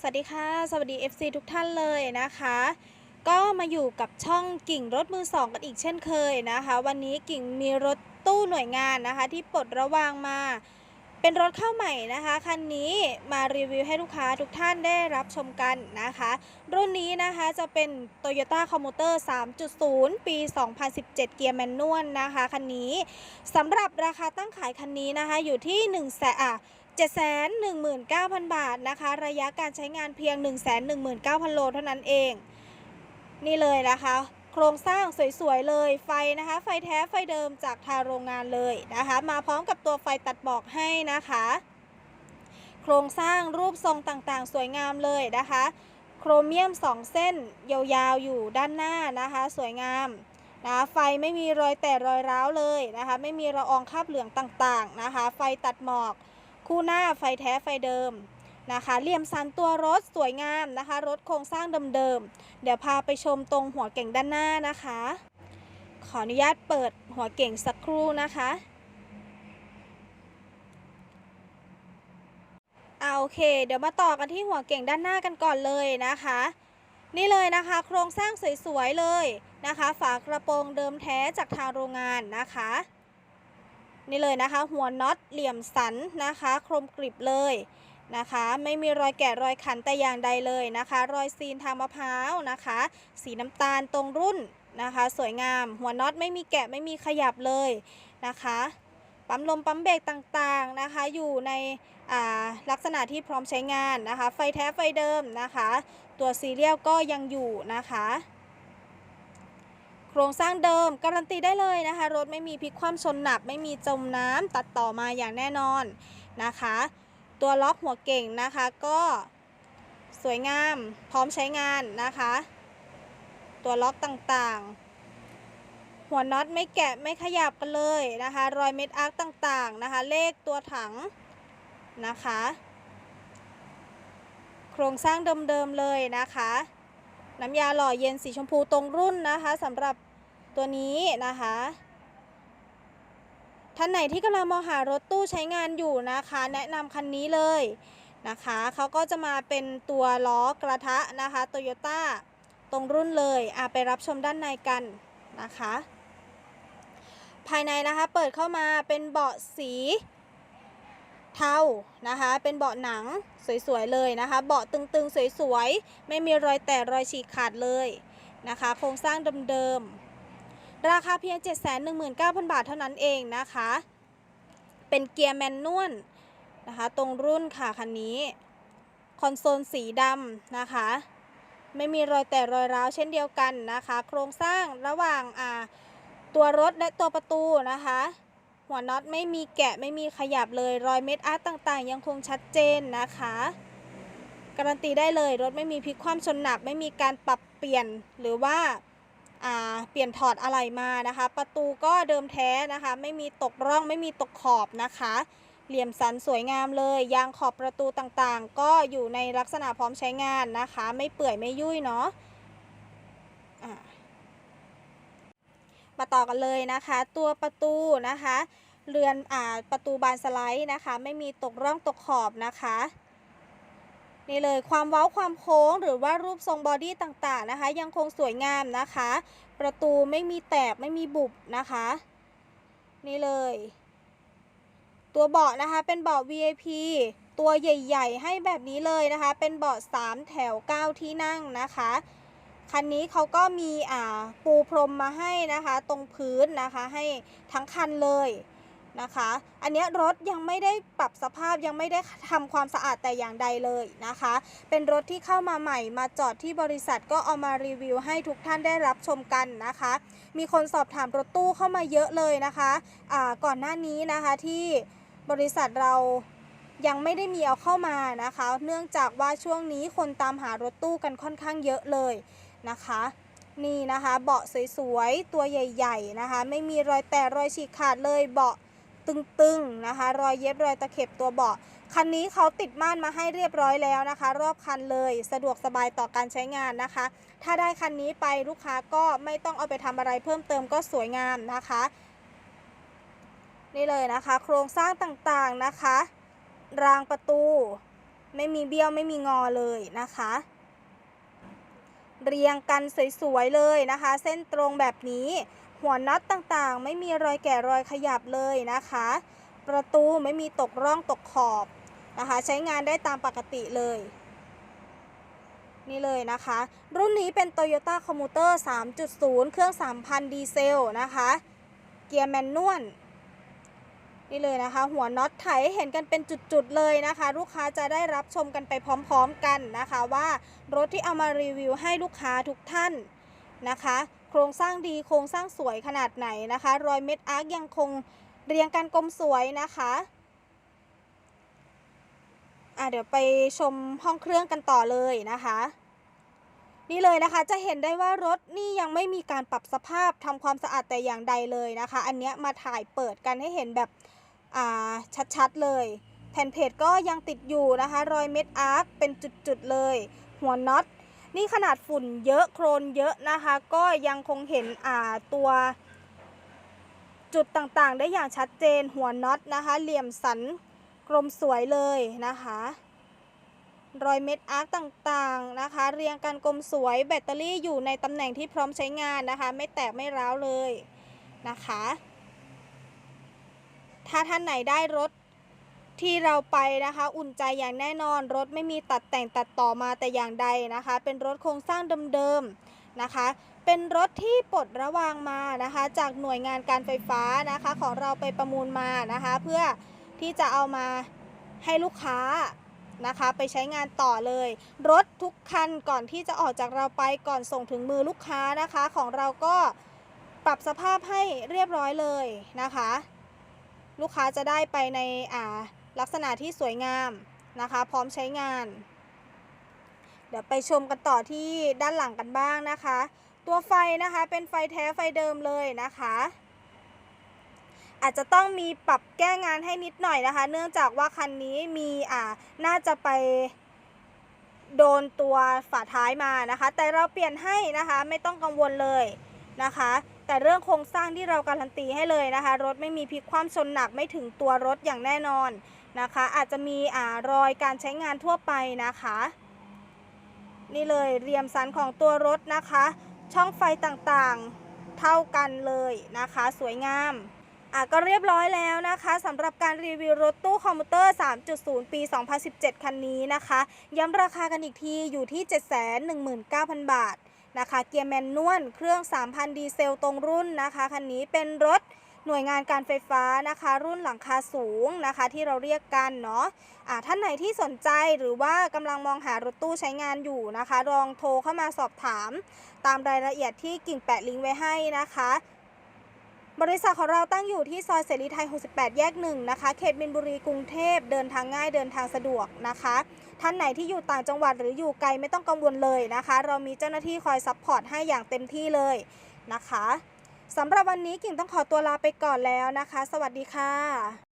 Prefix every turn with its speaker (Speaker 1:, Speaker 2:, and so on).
Speaker 1: สวัสดีค่ะ สวัสดี FC ทุกท่านเลยนะคะ ก็มาอยู่กับช่องกิ่งรถมือสองกันอีกเช่นเคยนะคะ วันนี้กิ่งมีรถตู้หน่วยงานนะคะ ที่ปลดระวางมา เป็นรถเข้าใหม่นะคะคันนี้มารีวิวให้ลูกค้าทุกท่านได้รับชมกันนะคะ รุ่นนี้นะคะจะเป็น Toyota Commuter 3.0 ปี 2017 เกียร์แมนนวลนะคะคันนี้สำหรับราคาตั้งขายคันนี้นะคะอยู่ที่1นึ่งแสนอะ 719,000 บาทนะคะ ระยะการใช้งานเพียง 119,000 โลเท่านั้นเอง นี่เลยนะคะ โครงสร้างสวยๆ เลยไฟนะคะ ไฟแท้ไฟเดิมจากทางโรงงานเลยนะคะ มาพร้อมกับตัวไฟตัดบอกให้นะคะ โครงสร้างรูปทรงต่างๆ สวยงามเลยนะคะ โครเมียม 2 เส้นยาวๆ อยู่ด้านหน้านะคะ สวยงามนะไฟไม่มีรอยแตกรอยร้าวเลยนะคะ ไม่มีระอองคราบเหลืองต่างๆนะคะ ไฟตัดหมอก คู่หน้าไฟแท้ไฟเดิมนะคะเหลี่ยมสันตัวรถสวยงามนะคะ รถโครงสร้างเดิมๆ เดี๋ยวพาไปชมตรงหัวเก่งด้านหน้านะคะ ขออนุญาตเปิดหัวเก่งสักครู่นะคะ เอาโอเค เดี๋ยวมาต่อกันที่หัวเก่งด้านหน้ากันก่อนเลยนะคะ นี่เลยนะคะ โครงสร้างสวยๆเลยนะคะ ฝากระโปรงเดิมแท้จากทางโรงงานนะคะ นี่เลยนะคะ หัวน็อตเหลี่ยมสันนะคะโครมกริบเลยนะคะ ไม่มีรอยแกะรอยขันแต่อย่างใดเลยนะคะ รอยซีนทางมะพร้าวนะคะ สีน้ำตาลตรงรุ่นนะคะ สวยงาม หัวน็อตไม่มีแกะไม่มีขยับเลยนะคะ ปั๊มลมปั๊มเบรกต่างๆนะคะ อยู่ในลักษณะที่พร้อมใช้งานนะคะ ไฟแท้ไฟเดิมนะคะ ตัวซีเรียลก็ยังอยู่นะคะ รงสร้างเดิม การันตีได้เลยนะคะ รถไม่มีพลิกคว่ำชนหนัก ไม่มีจมน้ำตัดต่อมาอย่างแน่นอนนะคะ ตัวล็อกหัวเก่งนะคะก็สวยงามพร้อมใช้งานนะคะ ตัวล็อกต่างๆ หัวน็อตไม่แกะไม่ขยับกันเลยนะคะ รอยเม็ดอาร์คต่างๆนะคะ เลขตัวถังนะคะ โครงสร้างเดิมๆเลยนะคะ น้ำยาหล่อเย็นสีชมพูตรงรุ่นนะคะสำหรับ ตัวนี้นะคะ ท่านไหนที่กำลังมองหารถตู้ใช้งานอยู่นะคะ แนะนำคันนี้เลยนะคะเขาก็จะมาเป็นตัวล้อกระทะนะคะโตโยต้าตรงรุ่นเลยอะไปรับชมด้านในกันนะคะ ภายในนะคะเปิดเข้ามาเป็นเบาะสีเทานะคะ เป็นเบาะหนังสวยๆเลยนะคะ เบาะตึงๆ สวยๆ ไม่มีรอยแตกรอยฉีกขาดเลยนะคะ โครงสร้างเดิมๆ ราคาเพียง 719,000 บาทเท่านั้นเองนะคะ เป็นเกียร์แมนนวลนะคะ ตรงรุ่นค่ะคันนี้ คอนโซลสีดำนะคะ ไม่มีรอยแตกรอยร้าวเช่นเดียวกันนะคะ โครงสร้างระหว่างอ่าตัวรถและตัวประตูนะคะ หัวน็อตไม่มีแกะไม่มีขยับเลย รอยเม็ดอาร์ตต่างๆ ยังคงชัดเจนนะคะการันตีได้เลยรถไม่มีพลิกคว่ำชนหนักไม่มีการปรับเปลี่ยนหรือว่าอ่า เปลี่ยนถอดอะไรมานะคะ ประตูก็เดิมแท้นะคะ ไม่มีตกร่องไม่มีตกขอบนะคะ เหลี่ยมสันสวยงามเลย ยางขอบประตูต่างๆ ก็อยู่ในลักษณะพร้อมใช้งานนะคะ ไม่เปื่อยไม่ยุ่ยเนาะะมาต่อกันเลยนะคะ ตัวประตูนะคะ เรือนอ่าประตูบานสไลด์นะคะ ไม่มีตกร่องตกขอบนะคะ นี่เลยความเว้าความโค้งหรือว่ารูปทรงบอดี้ต่างๆนะคะ ยังคงสวยงามนะคะ ประตูไม่มีแตกไม่มีบุบนะคะ นี่เลย ตัวเบาะนะคะเป็นเบาะ VIP ตัวใหญ่ ๆ ให้แบบนี้เลยนะคะ เป็นเบาะ3แถว 9 ที่นั่งนะคะ คันนี้เขาก็มีอ่าปูพรมมาให้นะคะ ตรงพื้นนะคะให้ทั้งคันเลย นะคะ อันนี้รถยังไม่ได้ปรับสภาพยังไม่ได้ทำความสะอาดแต่อย่างใดเลยนะคะ เป็นรถที่เข้ามาใหม่มาจอดที่บริษัทก็เอามารีวิวให้ทุกท่านได้รับชมกันนะคะ มีคนสอบถามรถตู้เข้ามาเยอะเลยนะคะอ่าก่อนหน้านี้นะคะที่บริษัทเรายังไม่ได้มีเอาเข้ามานะคะ เนื่องจากว่าช่วงนี้คนตามหารถตู้กันค่อนข้างเยอะเลยนะคะนี่นะคะ เบาะสวยๆ ตัวใหญ่ ๆ นะคะ ไม่มีรอยแตกรอยฉีกขาดเลยเบาะ ตึงๆนะคะ รอยเย็บรอยตะเข็บตัวเบาะคันนี้เขาติดม่านมาให้เรียบร้อยแล้วนะคะ รอบคันเลยสะดวกสบายต่อการใช้งานนะคะ ถ้าได้คันนี้ไปลูกค้าก็ไม่ต้องเอาไปทำอะไรเพิ่มเติมก็สวยงามนะคะ นี่เลยนะคะ โครงสร้างต่างๆนะคะ รางประตู ไม่มีเบี้ยวไม่มีงอเลยนะคะ เรียงกันสวยๆเลยนะคะ เส้นตรงแบบนี้ หัวน็อตต่างๆ ไม่มีรอยแก่รอยขยับเลยนะคะ ประตูไม่มีตกร่องตกขอบนะคะ ใช้งานได้ตามปกติเลย นี่เลยนะคะ รุ่นนี้เป็น Toyota Commuter 3.0 เครื่อง 3,000 ดีเซลนะคะ เกียร์แมนนวลนี่เลยนะคะ หัวน็อตไถเห็นกันเป็นจุดๆเลยนะคะ ลูกค้าจะได้รับชมกันไปพร้อมๆกันนะคะ ว่ารถที่เอามารีวิวให้ลูกค้าทุกท่านนะคะ โครงสร้างดีโครงสร้างสวยขนาดไหนนะคะ รอยเม็ดอาร์คยังคงเรียงกันกลมสวยนะคะอะเดี๋ยวไปชมห้องเครื่องกันต่อเลยนะคะ นี่เลยนะคะจะเห็นได้ว่ารถนี่ยังไม่มีการปรับสภาพทำความสะอาดแต่อย่างใดเลยนะคะ อันเนี้ยมาถ่ายเปิดกันให้เห็นแบบอ่าชัดๆเลย แผ่นเพจก็ยังติดอยู่นะคะ รอยเม็ดอาร์คเป็นจุดๆเลย หัวน็อต นี่ขนาดฝุ่นเยอะโครนเยอะนะคะ ก็ยังคงเห็นอ่าตัวจุดต่างๆ ได้อย่างชัดเจนหัวน็อตนะคะ เหลี่ยมสันกลมสวยเลยนะคะ รอยเม็ดอาร์คต่างๆนะคะ เรียงกันกลมสวยแบตเตอรี่อยู่ในตำแหน่งที่พร้อมใช้งานนะคะ ไม่แตกไม่ร้าวเลยนะคะ ถ้าท่านไหนได้รถ ที่เราไปนะคะ อุ่นใจอย่างแน่นอน รถไม่มีตัดแต่งตัดต่อมาแต่อย่างใดนะคะ เป็นรถโครงสร้างเดิมๆนะคะ เป็นรถที่ปลดระวางมานะคะ จากหน่วยงานการไฟฟ้านะคะ ของเราไปประมูลมานะคะ เพื่อที่จะเอามาให้ลูกค้านะคะไปใช้งานต่อเลย รถทุกคันก่อนที่จะออกจากเราไปก่อนส่งถึงมือลูกค้านะคะ ของเราก็ปรับสภาพให้เรียบร้อยเลยนะคะ ลูกค้าจะได้ไปในอ่า ลักษณะที่สวยงามนะคะ พร้อมใช้งาน เดี๋ยวไปชมกันต่อที่ด้านหลังกันบ้างนะคะ ตัวไฟนะคะเป็นไฟแท้ไฟเดิมเลยนะคะอาจจะต้องมีปรับแก้งานให้นิดหน่อยนะคะ เนื่องจากว่าคันนี้มีอ่าน่าจะไปโดนตัวฝาท้ายมานะคะ แต่เราเปลี่ยนให้นะคะไม่ต้องกังวลเลยนะคะ แต่เรื่องโครงสร้างที่เราการันตีให้เลยนะคะ รถไม่มีพลิกคว่ำชนหนักไม่ถึงตัวรถอย่างแน่นอน นะคะ อาจจะมีอ่ารอยการใช้งานทั่วไปนะคะ นี่เลยเรียมสันของตัวรถนะคะ ช่องไฟต่างๆเท่ากันเลยนะคะ สวยงามอะก็เรียบร้อยแล้วนะคะสำหรับการรีวิวรถตู้คอมพิวเตอร์ 3.0 ปี 2017 คันนี้นะคะ ย้ำราคากันอีกทีอยู่ที่ 719,000 บาทนะคะ เกียร์แมนนวลเครื่อง 3,000 ดีเซลตรงรุ่นนะคะ คันนี้เป็นรถ หน่วยงานการไฟฟ้านะคะ รุ่นหลังคาสูงนะคะ ที่เราเรียกกันเนาะะท่านไหนที่สนใจหรือว่ากำลังมองหารถตู้ใช้งานอยู่นะคะ ลองโทรเข้ามาสอบถาม ตามรายละเอียดที่กิ่งแปะลิงก์ไว้ให้นะคะบริษัทของเราตั้งอยู่ที่ซอยเสรีไทย 68 แยกหนึ่งนะคะ เขตมินบุรีกรุงเทพ เดินทางง่ายเดินทางสะดวกนะคะ ท่านไหนที่อยู่ต่างจังหวัดหรืออยู่ไกลไม่ต้องกังวลเลยนะคะ เรามีเจ้าหน้าที่คอยซัพพอร์ตให้อย่างเต็มที่เลยนะคะ สำหรับวันนี้กิ่งต้องขอตัวลาไปก่อนแล้วนะคะ สวัสดีค่ะ